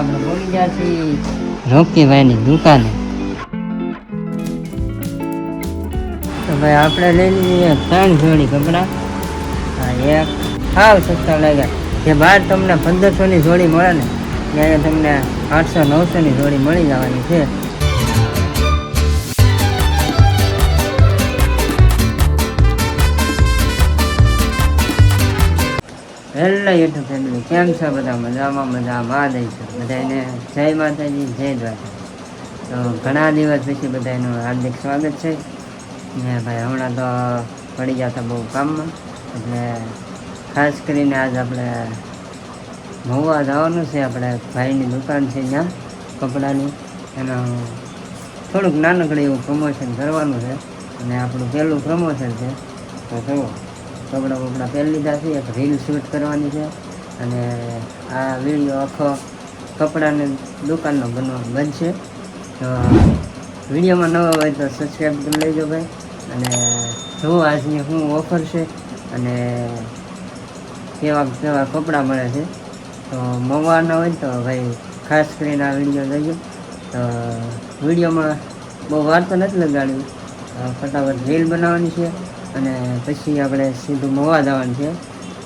આપણે બોલી જોડી મળે ને ત્યારે તમને આઠસો નવસોની જોડી મળી જવાની છે. હેલો યુટ્યુબ કેમ છો બધા? મજામાં મજામાં. દઈ છે. બધાને જય માતાજી, જય દ્વારકા. તો ઘણા દિવસ પછી બધાનું હાર્દિક સ્વાગત છે. ને ભાઈ, હમણાં તો પડી ગયા હતા બહુ કામમાં. એટલે ખાસ કરીને આજ આપણે મહુવા જવાનું છે. આપણે ભાઈની દુકાન છે ત્યાં, કપડાની. એનું થોડુંક નાનકડું એવું પ્રમોશન કરવાનું છે. અને આપણું પહેલું પ્રમોશન છે. તો જુઓ, કપડાં બપડા પહેરી લીધા છે. એક રીલ શૂટ કરવાની છે. અને આ વીડિયો આખો કપડાની દુકાનનો બનવા બનશે. તો વિડીયોમાં નવા હોય તો સબસ્ક્રાઈબ કરી લેજો ભાઈ. અને જુઓ આજની શું ઓફર છે અને કેવા કેવા કપડાં મળે છે, તો મવાના હોય તો ભાઈ ખાસ કરીને આ વીડિયો જોજો. તો વિડીયોમાં બહુ વાર તો નથી લગાડ્યું. ફટાફટ રીલ બનાવવાની છે અને પછી આપણે સીધું મવા જવાનું છે.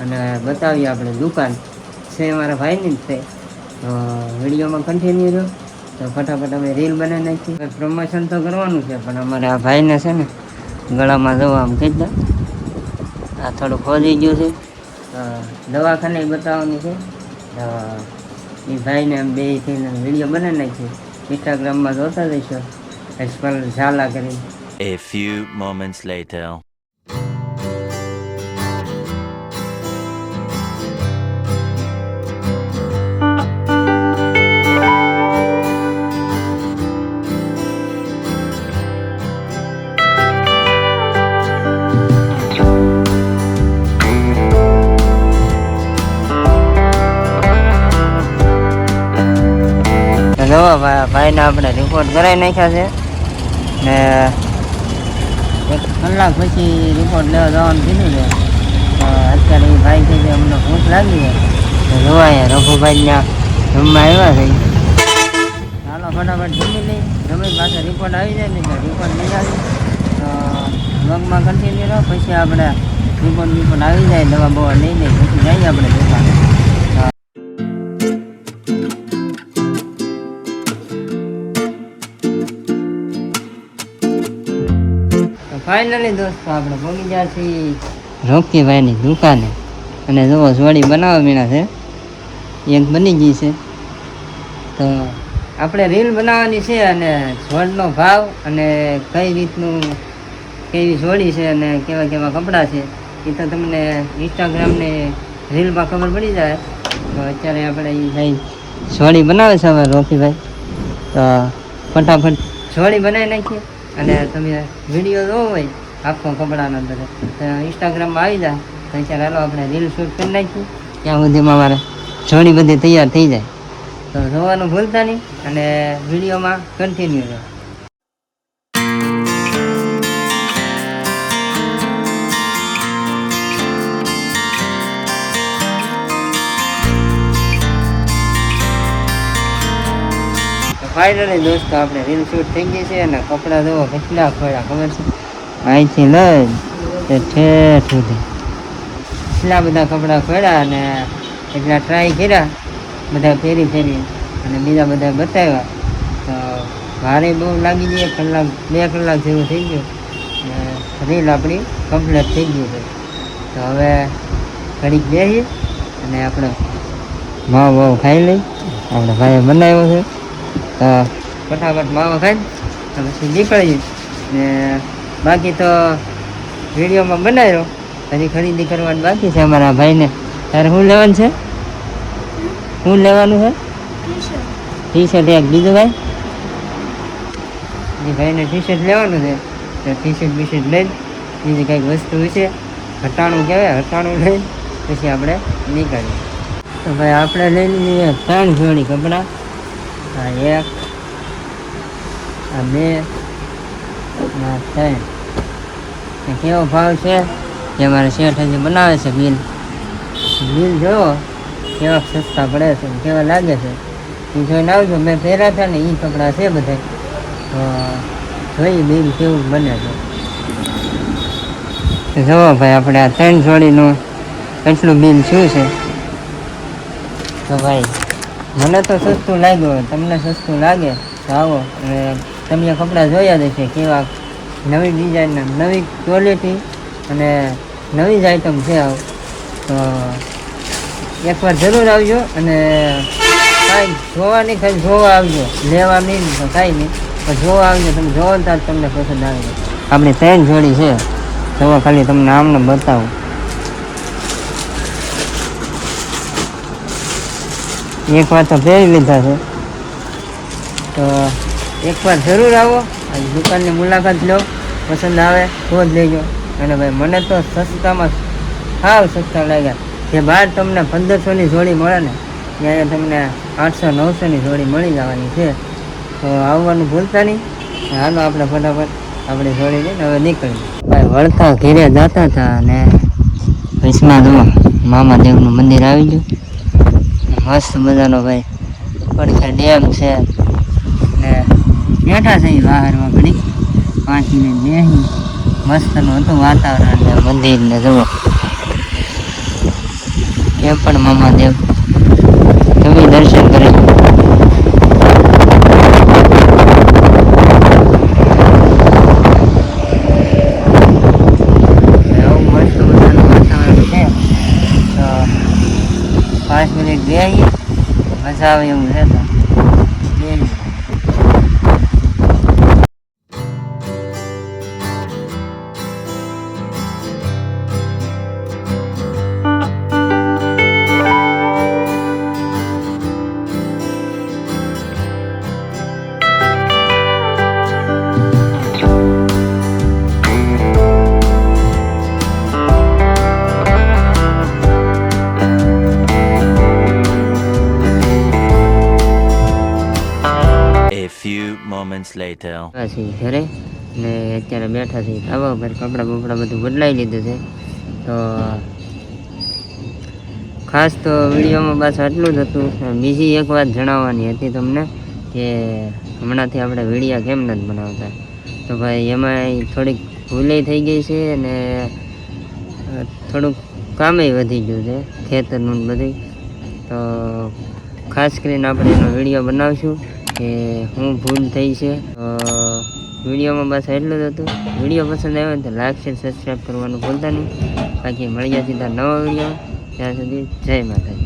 અને બતાવીએ આપણે દુકાન. છે અમારા ભાઈની જ છે. તો વિડીયોમાં કન્ટિન્યુ રહ્યો. તો ફટાફટ અમે રીલ બનાવી નાખીએ. પ્રમોશન તો કરવાનું છે, પણ અમારા ભાઈને છે ને ગળામાં દવા આમ કહી દઉં આ થોડું ખોદી ગયું છે. દવાખાને બતાવવાનું છે. એ ભાઈને આમ બે થઈને વીડિયો બનાવી નાખીએ. ઇન્સ્ટાગ્રામમાં જોતા જઈશું એક્સપલ ઝાલા કરી. A few moments later. ભાઈને આપણે રિપોર્ટ કરાવી નાખ્યા છે. ને એક કલાક પછી રિપોર્ટ લેવા જવાનું કીધું છે. અત્યારે એ ભાઈ છે કે અમને ભૂખ લાગી છે. તો જોવા અહીંયા રઘુભાઈ જમવા આવ્યા છે. ચાલો ફટાફટ જમી લઈ રમેશ પાસે રિપોર્ટ આવી જાય ને રિપોર્ટ લઈ આવી તો બ્લોગમાં કન્ટિન્યુ રહો, પછી આપણે રિપોર્ટ રિપોર્ટ આવી જાય, દવા બવા લઈ લઈ પછી જઈએ આપણે દુકાને. ફાઇનલી દોસ્તો, આપણે પહોંચી ગયા છીએ રોકીભાઈની દુકાને. અને જુઓ, જોડી બનાવવા મીણા છે. એક બની ગઈ છે. તો આપણે રીલ બનાવવાની છે અને જોડનો ભાવ અને કઈ રીતનું, કેવી જોડી છે અને કેવા કેવા કપડાં છે, એ તો તમને ઇન્સ્ટાગ્રામને રીલમાં ખબર પડી જાય. તો અત્યારે આપણે એ ભાઈ જોડી બનાવે છે હવે રોકીભાઈ તો ફટાફટ જોડી બનાવી નાખીએ. અને તમે વીડિયો જોવો હોય, આખો કપડાનો અંદર. તો ઇન્સ્ટાગ્રામમાં આવી જાય તો અત્યારે હાલો આપણે રીલ શૂટ કરી નાખીએ. ત્યાં સુધીમાં મારે જોડી બધી તૈયાર થઈ જાય. તો જોવાનું ભૂલતા નહીં અને વિડીયોમાં કન્ટિન્યુ રહો. ફાઇનલી દોસ્તો, આપણે રીલ શૂટ થઈ ગઈ છે અને કપડાં જોવો કેટલા ખોડા ખબર છે? અહીંથી લઈ તે ઠેઠ સુધી. એટલા બધા કપડાં ખોડા અને એટલા ટ્રાય કર્યા. બધા ફેરી ફેરી અને બીજા બધા બતાવ્યા. તો ભારે બહુ લાગી ગઈ કલાક, બે કલાક જેવું થઈ ગયું. અને રીલ આપણી કમ્પ્લીટ થઈ ગઈ છે. તો હવે ઘડીક બેસીએ અને આપણે માવો ભાવ ખાઈ લઈ. આપણે ભાઈએ બનાવ્યો છે. તો ફટાફટ માવા ખાઈ પછી નીકળીએ ને બાકી તો વિડીયોમાં બનાવ્યો હજી ખરીદી કરવાની બાકી છે અમારા ભાઈને તારે શું લેવાનું છે શું લેવાનું છે ટી શર્ટ એક બીજું ભાઈ ભાઈને ટી શર્ટ લેવાનું છે તો ટી શર્ટ બી શર્ટ લઈને બીજી કંઈક વસ્તુ છે હટાણું કહેવાય હટાણું લઈને પછી આપણે નીકળીએ તો ભાઈ આપણે લઈ લઈએ ત્રણ જોડી કપડાં આ એક આ બે આ ત્રણ કેવો ભાવ છે? જે મારે શેઠ હજી બનાવે છે બિલ. બિલ જોવો કેવા સસ્તા પડે છે, કેવા લાગે છે. એ જોઈને આવજો, મેં પહેર્યા હતા ને એ કપડાં છે બધા તો જોઈએ બિલ કેવું બને છે. જુઓ ભાઈ, આપણે આ ત્રણ જોડીનું કેટલું બિલ શું છે? તો ભાઈ મને તો સસ્તું લાગ્યું તમને સસ્તું લાગે તો આવો. અને તમને કપડાં જોયા જ છે કેવા નવી ડિઝાઇનના નવી ક્વોલિટી અને નવી જ આઈટમ છે આવ. તો એકવાર જરૂર આવજો અને કાંઈ જોવાની ખાલી જોવા આવજો. લેવા નહીં તો કાંઈ નહીં, પણ જોવા આવજો. તમે જોવો ત્યારે તમને પસંદ આવે. આપણી ત્રણ જોડી છે. જોવા ખાલી તમને આમને બતાવું. એક વાર તો પહેરી લીધા છે. તો એકવાર જરૂર આવો, અને દુકાનની મુલાકાત લો, પસંદ આવે તો જ લેજો. અને ભાઈ, મને તો સસ્તામાં સાવ સસ્તા લાગ્યા. જે બહાર તમને પંદરસોની જોડી મળે ને ત્યાં તમને આઠસો, નવસોની જોડી મળી જવાની છે. તો આવવાનું ભૂલતા નહીં. હાલો આપણે ફટાફટ આપણે જોડી લઈને હવે નીકળી ભાઈ, વળતા ઘેરે જતા હતા અને વિસ્મા મામા દેવનું મંદિર આવી ગયું. મસ્ત મજાનો ભાઈ. પડખે ડેમ છે. ને બેઠા છે બહારમાં ઘડી મિનિટ બેસી મસ્તનું હતું વાતાવરણ ને મંદિર ને જુઓ. એ પણ મામાદેવ તમે દર્શન કરી એવું મસ્ત મજાનું વાતાવરણ છે તો પાંચ મિનિટ બેસી મજા આવે એવું છે few moments later. ઘરે ને અત્યારે બેઠા છીએ. આવો પર કપડાં બપડા બધું બદલાઈ લીધું છે. તો ખાસ તો વિડીયોમાં બસ આટલું જ હતું. બીજી એક વાત જણાવવાની હતી તમને કે હમણાંથી આપણે વિડીયા કેમ નથી બનાવતા? તો ભાઈ એમાં થોડીક ભૂલે થઈ ગઈ છે અને થોડુંક કામે વધી ગયું છે, ખેતરનું બધું તો ખાસ કરીને આપણે એનો વીડિયો બનાવશું. કે શું ભૂલ થઈ છે વિડીયોમાં બસ એટલું જ હતું. વીડિયો પસંદ આવ્યો તો લાઈક શેર સબસ્ક્રાઈબ કરવાનું ભૂલતા નહીં. બાકી મળી જાય સીધા નવા વીડિયો ત્યાં સુધી જય માતાજી.